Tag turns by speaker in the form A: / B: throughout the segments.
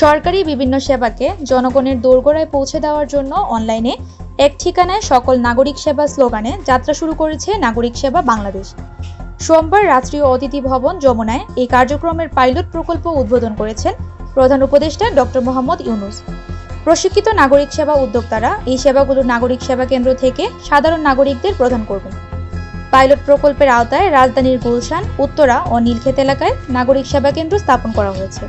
A: সরকারি বিভিন্ন সেবাকে জনগণের দোরগোড়ায় পৌঁছে দেওয়ার জন্য অনলাইনে এক ঠিকানায় সকল নাগরিক সেবা স্লোগানে যাত্রা শুরু করেছে নাগরিক সেবা বাংলাদেশ। সোমবার রাষ্ট্রীয় অতিথি ভবন যমুনায় এই কার্যক্রমের পাইলট প্রকল্প উদ্বোধন করেছেন প্রধান উপদেষ্টা ডক্টর মোহাম্মদ ইউনুস। প্রশিক্ষিত নাগরিক সেবা উদ্যোক্তারা এই সেবাগুলো নাগরিক সেবা কেন্দ্র থেকে সাধারণ নাগরিকদের প্রদান করবেন। পাইলট প্রকল্পের আওতায় রাজধানীর গুলশান, উত্তরা ও নীলক্ষেত এলাকায় নাগরিক সেবা কেন্দ্র স্থাপন করা হয়েছে।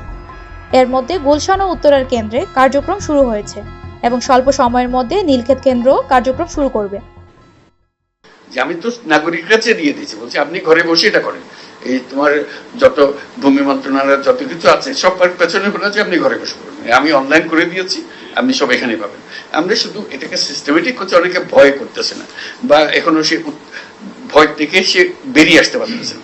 A: এর মধ্যে গুলশান ও উত্তরার কেন্দ্রে কার্যক্রম শুরু হয়েছে এবং স্বল্প সময়ের মধ্যে নীলক্ষেত কেন্দ্র কার্যক্রম শুরু করবে।
B: আমি তো নাগরিক কাছে দিয়ে দিয়েছি, বলছি আপনি ঘরে বসে এটা করেন। এই তোমার যত ভূমি মন্ত্রণালয়ের যত কিছু আছে, সব পেছনে বলে আছে, আপনি ঘরে বসে করবেন আমি অনলাইন করে দিয়েছি, আপনি সব এখানে পাবেন। আমরা শুধু এটাকে সিস্টেমেটিক করছে, অনেকে ভয় করতেছে না। বা এখনও সে ভয় থেকে সে বেরিয়ে আসতে পারতেছে না।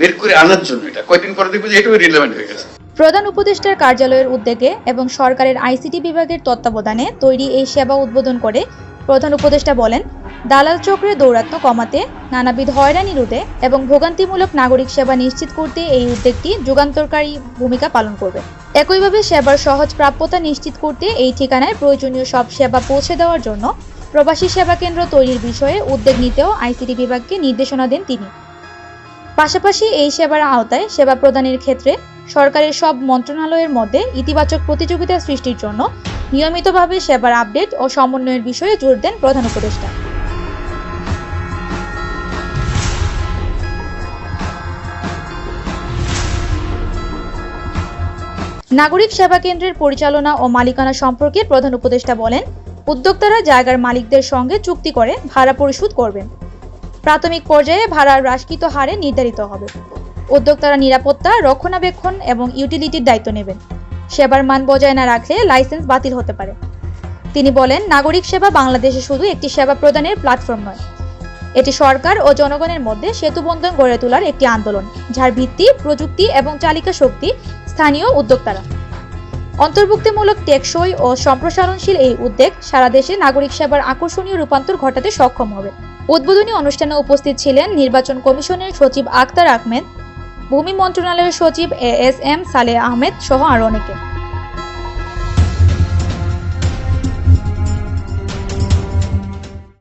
B: বের করে আনার জন্য এটা। কয়েকদিন পরে দেখব যে এটাও রিলেভেন্ট হয়ে গেছে।
A: প্রধান উপদেষ্টার কার্যালয়ের উদ্যোগে এবং সরকারের আইসিটি বিভাগের তত্ত্বাবধানে তৈরি এই সেবা উদ্বোধন করে প্রধান উপদেষ্টা বলেন, দালাল চক্রের দৌরাত্ম্য কমাতে, নানাবিধ হয়রানি রোধে এবং ভোগান্তিমূলক নাগরিক সেবা নিশ্চিত করতে এই উদ্যোগটি যুগান্তরকারী ভূমিকা পালন করবে। একইভাবে সেবার সহজ প্রাপ্যতা নিশ্চিত করতে এই ঠিকানায় প্রয়োজনীয় সব সেবা পৌঁছে দেওয়ার জন্য প্রবাসী সেবা কেন্দ্র তৈরির বিষয়ে উদ্যোগ নিতেও আইসিটি বিভাগকে নির্দেশনা দেন তিনি। পাশাপাশি এই সেবার আওতায় সেবা প্রদানের ক্ষেত্রে সরকারের সব মন্ত্রণালয়ের মধ্যে ইতিবাচক প্রতিযোগিতা সৃষ্টির জন্য নিয়মিতভাবে সেবার আপডেট ও সমন্বয়ের বিষয়ে জোর দেন প্রধান উপদেষ্টা। নাগরিক সেবা কেন্দ্রের পরিচালনা ও মালিকানা সম্পর্কে প্রধান উপদেষ্টা বলেন, উদ্যোক্তারা জায়গার মালিকদের সঙ্গে চুক্তি করে ভাড়া পরিশোধ করবেন। প্রাথমিক পর্যায়ে ভাড়ার হ্রাসকৃত হারে নির্ধারিত হবে। উদ্যোক্তারা নিরাপত্তা, রক্ষণাবেক্ষণ এবং ইউটিলিটির দায়িত্ব নেবেন। সেবার মান বজায় না রাখলে লাইসেন্স বাতিল হতে পারে। তিনি বলেন, নাগরিক সেবা বাংলাদেশে শুধু একটি সেবা প্রদানের প্ল্যাটফর্ম নয়। এটি সরকার ও জনগণের মধ্যে সেতুবন্ধন গড়ে তোলার একটি আন্দোলন, যার ভিত্তি প্রযুক্তি এবং চালিকা শক্তি, স্থানীয় উদ্যোক্তারা। অন্তর্ভুক্তিমূলক টেকসই ও সম্প্রসারণশীল এই উদ্যোগ সারা দেশে নাগরিক সেবার আকর্ষণীয় রূপান্তর ঘটাতে সক্ষম হবে। উদ্বোধনী অনুষ্ঠানে উপস্থিত ছিলেন নির্বাচন কমিশনের সচিব আক্তার আহমেদ ভূমি মন্ত্রণালয়ের সচিব এ এস এম সালে আহমেদ সহ আরও অনেকে।